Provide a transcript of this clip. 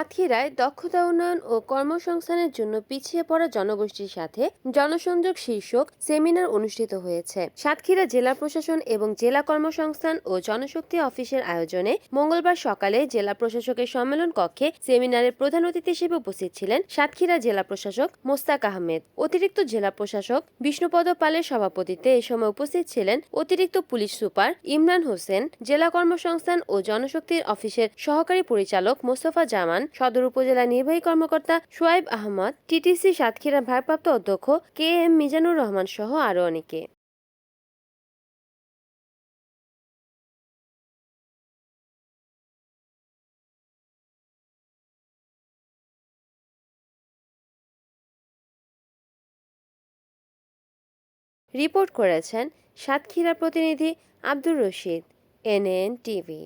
সাতক্ষীরায় দক্ষতা উন্নয়ন ও কর্মসংস্থানের জন্য পিছিয়ে পড়া জনগোষ্ঠীর সাথে জনসংযোগ শীর্ষক সেমিনার অনুষ্ঠিত হয়েছে। সাতক্ষীরা জেলা প্রশাসন এবং জেলা কর্মসংস্থান ও জনশক্তি অফিসের আয়োজনে মঙ্গলবার সকালে জেলা প্রশাসকের সম্মেলন কক্ষে সেমিনারের প্রধান অতিথি হিসেবে উপস্থিত ছিলেন সাতক্ষীরা জেলা প্রশাসক মোস্তাক আহমেদ। অতিরিক্ত জেলা প্রশাসক বিষ্ণুপদ পালের সভাপতিত্বে এ সময় উপস্থিত ছিলেন অতিরিক্ত পুলিশ সুপার ইমরান হোসেন, জেলা কর্মসংস্থান ও জনশক্তির অফিসের সহকারী পরিচালক মোস্তফা জামান সদর উপজেলা নির্বাহী কর্মকর্তা সোয়াইব আহমদ, টিটিসি সাতক্ষীরা ভারপ্রাপ্ত অধ্যক্ষ কে এম মিজানুর রহমান সহ আরও অনেকে। রিপোর্ট করেছেন সাতক্ষীরা প্রতিনিধি আব্দুর রশিদ, এনএন টিভি।